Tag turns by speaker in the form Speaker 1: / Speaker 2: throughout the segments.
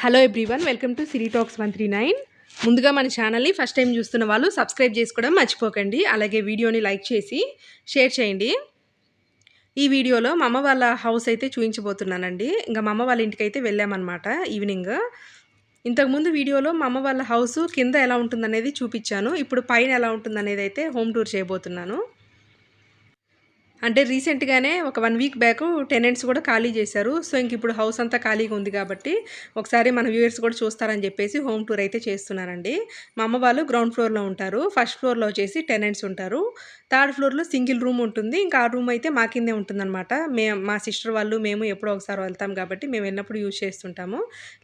Speaker 1: Hello everyone welcome to Siri talks one three nine. ముందుగా మన ఛానల్ని ఫస్ట్ టైం చూస్తున్న వాళ్ళు సబ్స్క్రైబ్ చేసుకోవడం మర్చిపోకండి అలాగే వీడియోని లైక్ చేసి షేర్ చేయండి. ఈ వీడియోలో మా అమ్మ వాళ్ళ హౌస్ అయితే చూపించబోతున్నానండి ఇంకా మా అమ్మ వాళ్ళ ఇంటికి అయితే వెళ్ళామన్నమాట ఈవినింగ్. ఇంతకుముందు వీడియోలో మా అమ్మ వాళ్ళ హౌస్ కింద ఎలా ఉంటుందనేది చూపించాను. ఇప్పుడు పైన ఎలా ఉంటుందనేది అయితే హోమ్ టూర్ చేయబోతున్నాను. అంటే రీసెంట్గానే ఒక వన్ వీక్ బ్యాక్ టెనెంట్స్ కూడా ఖాళీ చేశారు. సో ఇంక ఇప్పుడు హౌస్ అంతా ఖాళీగా ఉంది కాబట్టి ఒకసారి మన వ్యూయర్స్ కూడా చూస్తారని చెప్పేసి హోమ్ టూర్ అయితే చేస్తున్నానండి మా అమ్మ వాళ్ళు గ్రౌండ్ ఫ్లోర్లో ఉంటారు. ఫస్ట్ ఫ్లోర్లో వచ్చేసి టెనెంట్స్ ఉంటారు. థర్డ్ ఫ్లోర్లో సింగిల్ రూమ్ ఉంటుంది. ఇంకా ఆ రూమ్ అయితే మా కిందే ఉంటుందన్నమాట. మే మా సిస్టర్ వాళ్ళు మేము ఎప్పుడో ఒకసారి వెళ్తాం కాబట్టి మేము వెళ్ళినప్పుడు యూజ్ చేస్తుంటాము.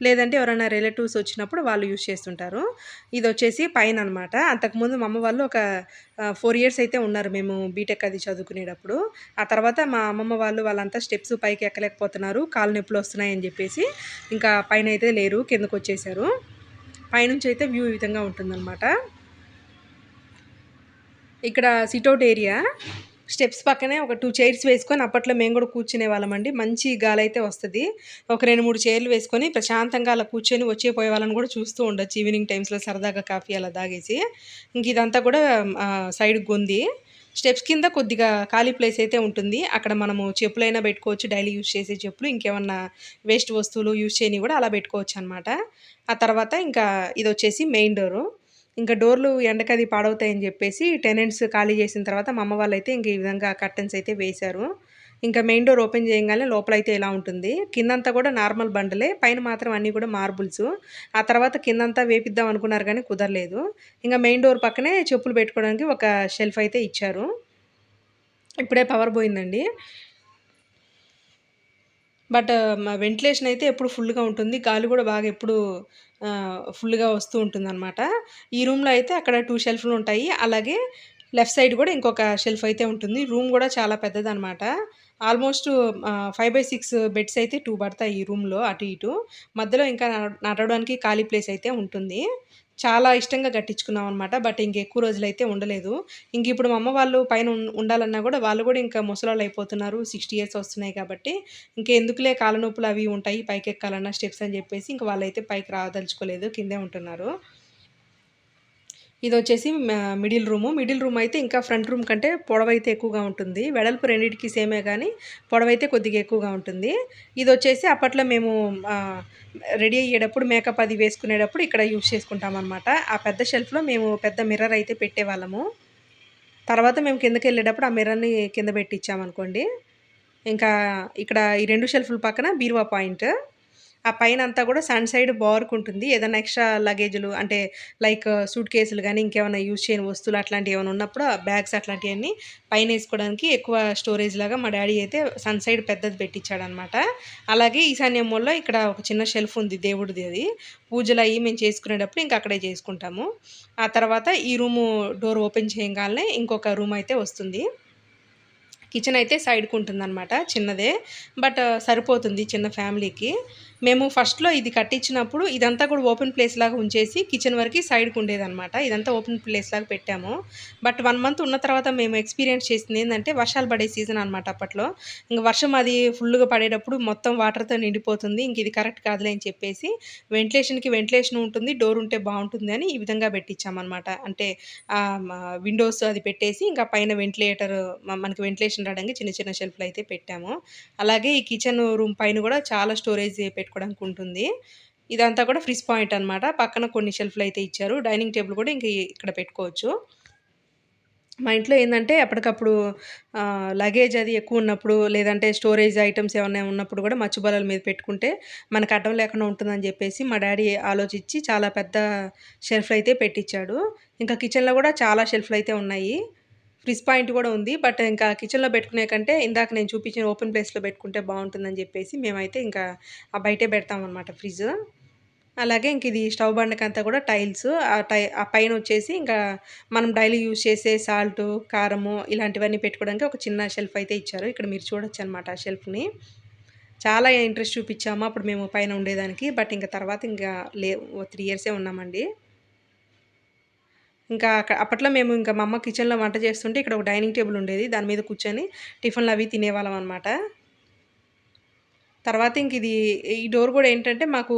Speaker 1: లేదంటే ఎవరైనా రిలేటివ్స్ వచ్చినప్పుడు వాళ్ళు యూజ్ చేస్తుంటారు. ఇది వచ్చేసి పైన అనమాట అంతకుముందు మా అమ్మ వాళ్ళు ఒక ఫోర్ ఇయర్స్ అయితే ఉన్నారు మేము బీటెక్ అది చదువుకునేటప్పుడు. ఆ తర్వాత మా అమ్మమ్మ వాళ్ళు వాళ్ళంతా స్టెప్స్ పైకి ఎక్కలేకపోతున్నారు. కాలు నొప్పులు వస్తున్నాయని చెప్పేసి ఇంకా పైన అయితే లేరు కిందకు వచ్చేసారు. పైనుంచి అయితే వ్యూ ఈ విధంగా ఉంటుందన్నమాట. ఇక్కడ సిట్అవుట్ ఏరియా స్టెప్స్ పక్కనే ఒక టూ చైర్స్ వేసుకొని అప్పట్లో మేము కూడా కూర్చునే వాళ్ళమండి మంచి గాలి అయితే వస్తుంది. ఒక రెండు మూడు చైర్లు వేసుకొని ప్రశాంతంగా అలా కూర్చొని వచ్చే పోయే వాళ్ళని కూడా చూస్తూ ఉండొచ్చు ఈవినింగ్ టైమ్స్లో సరదాగా కాఫీ అలా తాగేసి. ఇంక ఇదంతా కూడా సైడ్ గొంది. స్టెప్స్ కింద కొద్దిగా ఖాళీ ప్లేస్ అయితే ఉంటుంది. అక్కడ మనము చెప్పులైనా పెట్టుకోవచ్చు. డైలీ యూజ్ చేసే చెప్పులు ఇంకేమన్నా వేస్ట్ వస్తువులు యూజ్ చేయని కూడా అలా పెట్టుకోవచ్చు అనమాట ఆ తర్వాత ఇంకా ఇది వచ్చేసి మెయిన్ డోరు. ఇంకా డోర్లు ఎండకది పాడవుతాయని చెప్పేసి టెనెంట్స్ ఖాళీ చేసిన తర్వాత మా అమ్మ వాళ్ళు అయితే ఇంక ఈ విధంగా కర్టన్స్ అయితే వేశారు. ఇంకా మెయిన్ డోర్ ఓపెన్ చేయగానే లోపల అయితే ఇలా ఉంటుంది? కిందంతా కూడా నార్మల్ బండలే పైన మాత్రం అన్నీ కూడా మార్బుల్స్. ఆ తర్వాత కిందంతా వేపిద్దాం అనుకున్నారు కానీ కుదరలేదు. ఇంకా మెయిన్ డోర్ పక్కనే చెప్పులు పెట్టుకోవడానికి ఒక షెల్ఫ్ అయితే ఇచ్చారు. ఇప్పుడే పవర్ పోయిందండి. బట్ వెంటిలేషన్ అయితే ఎప్పుడు ఫుల్గా ఉంటుంది. గాలి కూడా బాగా ఎప్పుడు ఫుల్గా వస్తూ ఉంటుంది అనమాట ఈ రూమ్లో అయితే అక్కడ టూ షెల్ఫ్లు ఉంటాయి. అలాగే లెఫ్ట్ సైడ్ కూడా ఇంకొక షెల్ఫ్ అయితే ఉంటుంది. రూమ్ కూడా చాలా పెద్దదనమాట almost five by six beds అయితే టూ పడతాయి ఈ రూమ్లో అటు ఇటు. మధ్యలో ఇంకా నడవడానికి ఖాళీ ప్లేస్ అయితే ఉంటుంది. చాలా ఇష్టంగా కట్టించుకున్నాం అనమాట బట్ ఇంక ఎక్కువ రోజులు అయితే ఉండలేదు. ఇంక ఇప్పుడు మా అమ్మ వాళ్ళు పైన ఉండాలన్నా కూడా వాళ్ళు కూడా ఇంకా ముసలాళ్ళు అయిపోతున్నారు సిక్స్టీ ఇయర్స్ వస్తున్నాయి కాబట్టి. ఇంకా ఎందుకులే కాళ్ళ నొప్పులు అవి ఉంటాయి పైకి ఎక్కాలన్నా స్టెప్స్ అని చెప్పేసి ఇంక వాళ్ళైతే పైకి రాదలుచుకోలేదు కిందే ఉంటున్నారు. ఇది వచ్చేసి మిడిల్ రూము. మిడిల్ రూమ్ అయితే ఇంకా ఫ్రంట్ రూమ్ కంటే పొడవైతే ఎక్కువగా ఉంటుంది. వెడల్పు రెండింటికి సేమే కానీ పొడవైతే కొద్దిగా ఎక్కువగా ఉంటుంది. ఇది వచ్చేసి అప్పట్లో మేము రెడీ అయ్యేటప్పుడు మేకప్ అది వేసుకునేటప్పుడు ఇక్కడ యూజ్ చేసుకుంటాం అనమాట ఆ పెద్ద షెల్ఫ్లో మేము పెద్ద మిర్రర్ అయితే పెట్టేవాళ్ళము. తర్వాత మేము కిందకి వెళ్ళేటప్పుడు ఆ మిర్రర్ని కింద పెట్టించామనుకోండి ఇంకా ఇక్కడ ఈ రెండు షెల్ఫ్ల పక్కన బీరువా పాయింట్. ఆ పైన అంతా కూడా సన్ సైడ్ బార్క్ ఉంటుంది ఏదైనా ఎక్స్ట్రా లగేజ్లు అంటే లైక్ సూట్ కేసులు కానీ ఇంకేమైనా యూజ్ చేయని వస్తువులు అట్లాంటివి ఏమైనా ఉన్నప్పుడు బ్యాగ్స్ అట్లాంటివన్నీ పైన వేసుకోవడానికి ఎక్కువ స్టోరేజ్ లాగా మా డాడీ అయితే సన్ సైడ్ పెద్దది పెట్టించాడనమాట అలాగే ఈశాన్యం వల్ల ఇక్కడ ఒక చిన్న షెల్ఫ్ ఉంది దేవుడిది అది. పూజలు అయ్యి మేము చేసుకునేటప్పుడు ఇంకా అక్కడే చేసుకుంటాము. ఆ తర్వాత ఈ రూము డోర్ ఓపెన్ చేయగానే ఇంకొక రూమ్ అయితే వస్తుంది. కిచెన్ అయితే సైడ్కి ఉంటుందన్నమాట చిన్నదే. బట్ సరిపోతుంది చిన్న ఫ్యామిలీకి. మేము ఫస్ట్లో ఇది కట్టించినప్పుడు ఇదంతా కూడా ఓపెన్ ప్లేస్ లాగా ఉంచేసి కిచెన్ వరకు సైడ్కి ఉండేదన్నమాట. ఇదంతా ఓపెన్ ప్లేస్ లాగా పెట్టాము. బట్ వన్ మంత్ ఉన్న తర్వాత మేము ఎక్స్పీరియన్స్ చేసింది ఏంటంటే వర్షాలు పడే సీజన్ అనమాట అప్పట్లో. ఇంకా వర్షం అది ఫుల్గా పడేటప్పుడు మొత్తం వాటర్తో నిండిపోతుంది. ఇంక ఇది కరెక్ట్ కాదులే అని చెప్పేసి వెంటిలేషన్కి వెంటిలేషన్ ఉంటుంది డోర్ ఉంటే బాగుంటుంది అని ఈ విధంగా పెట్టించామన్నమాట. అంటే విండోస్ అది పెట్టేసి ఇంకా పైన వెంటిలేటర్ మనకి వెంటిలేషన్ రావడానికి చిన్న చిన్న షెల్ఫ్లు అయితే పెట్టాము. అలాగే ఈ కిచెన్ రూమ్ పైన కూడా చాలా స్టోరేజ్ పెట్టు పెట్టుకోవడానికి ఉంటుంది ఇదంతా కూడా ఫ్రిజ్ పాయింట్ అనమాట పక్కన కొన్ని షెల్ఫ్లు అయితే ఇచ్చారు. డైనింగ్ టేబుల్ కూడా ఇంక ఇక్కడ పెట్టుకోవచ్చు. మా ఇంట్లో ఏంటంటే ఎప్పటికప్పుడు లగేజ్ అది ఎక్కువ ఉన్నప్పుడు లేదంటే స్టోరేజ్ ఐటమ్స్ ఏమైనా ఉన్నప్పుడు కూడా మచ్చుబలల మీద పెట్టుకుంటే మనకు అడ్డం లేకుండా ఉంటుందని చెప్పేసి మా డాడీ ఆలోచించి చాలా పెద్ద షెల్ఫ్లు అయితే పెట్టించాడు ఇంకా కిచెన్లో కూడా చాలా షెల్ఫ్లు అయితే ఉన్నాయి. ఫ్రిజ్ పాయింట్ కూడా ఉంది. బట్ ఇంకా కిచెన్లో పెట్టుకునే కంటే ఇందాక నేను చూపించిన ఓపెన్ ప్లేస్లో పెట్టుకుంటే బాగుంటుందని చెప్పేసి మేమైతే ఇంకా బయటే పెడతామన్నమాట ఫ్రిడ్జ్ అలాగే ఇంక ఇది స్టవ్ బండకంతా కూడా టైల్స్. ఆ టై ఆ పైన వచ్చేసి ఇంకా మనం డైలీ యూజ్ చేసే సాల్ట్ కారము ఇలాంటివన్నీ పెట్టుకోవడానికి ఒక చిన్న షెల్ఫ్ అయితే ఇచ్చారు. ఇక్కడ మీరు చూడొచ్చు అనమాట ఆ షెల్ఫ్ని. చాలా ఇంట్రెస్ట్ చూపించాము అప్పుడు మేము పైన ఉండేదానికి. బట్ ఇంకా తర్వాత ఇంకా లే త్రీ ఇయర్సే ఉన్నామండి. ఇంకా అప్పట్లో మేము ఇంకా మా అమ్మ కిచెన్లో వంట చేస్తుంటే ఇక్కడ ఒక డైనింగ్ టేబుల్ ఉండేది. దాని మీద కూర్చొని టిఫిన్లు అవి తినేవాళ్ళం అనమాట తర్వాత ఇంక ఇది ఈ డోర్ కూడా ఏంటంటే మాకు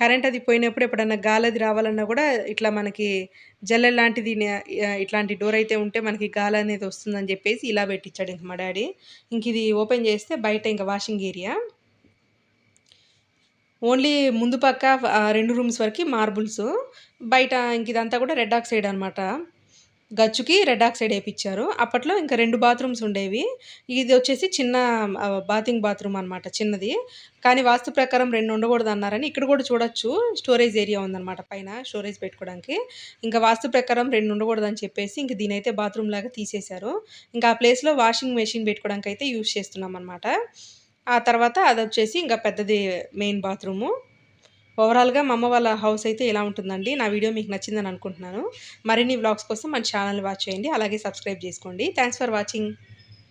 Speaker 1: కరెంట్ అది పోయినప్పుడు ఎప్పుడన్నా గాలి అది రావాలన్నా కూడా ఇట్లా మనకి జల్లె లాంటిది ఇట్లాంటి డోర్ అయితే ఉంటే మనకి గాలి అనేది వస్తుందని చెప్పేసి ఇలా పెట్టించాడు ఇంక మా డాడీ. ఇంక ఇది ఓపెన్ చేస్తే బయట ఇంకా వాషింగ్ ఏరియా. ఓన్లీ ముందు పక్క రెండు రూమ్స్ వరకు మార్బుల్స్. బయట ఇంక ఇదంతా కూడా రెడ్ ఆక్సైడ్ అనమాట గచ్చుకి రెడ్ ఆక్సైడ్ వేయించారు అప్పట్లో ఇంకా రెండు బాత్రూమ్స్ ఉండేవి. ఇది వచ్చేసి చిన్న బాతింగ్ బాత్రూమ్ అనమాట చిన్నది. కానీ వాస్తు ప్రకారం రెండు ఉండకూడదు అన్నారని ఇక్కడ కూడా చూడొచ్చు. స్టోరేజ్ ఏరియా ఉందన్నమాట పైన స్టోరేజ్ పెట్టుకోవడానికి. ఇంకా వాస్తు ప్రకారం రెండు ఉండకూడదు అని చెప్పేసి ఇంక దీనైతే బాత్రూమ్ లాగా తీసేశారు. ఇంకా ఆ ప్లేస్లో వాషింగ్ మెషిన్ పెట్టుకోవడానికి అయితే యూజ్ చేస్తున్నాం అనమాట ఆ తర్వాత అది వచ్చేసి ఇంకా పెద్దది మెయిన్ బాత్రూము. ఓవరాల్గా మా అమ్మ వాళ్ళ హౌస్ అయితే ఇలా ఉంటుందండి? నా వీడియో మీకు నచ్చిందని అనుకుంటున్నాను. మరిన్ని వ్లాగ్స్ కోసం మన ఛానల్ వాచ్ చేయండి. అలాగే సబ్స్క్రైబ్ చేసుకోండి. Thanks for watching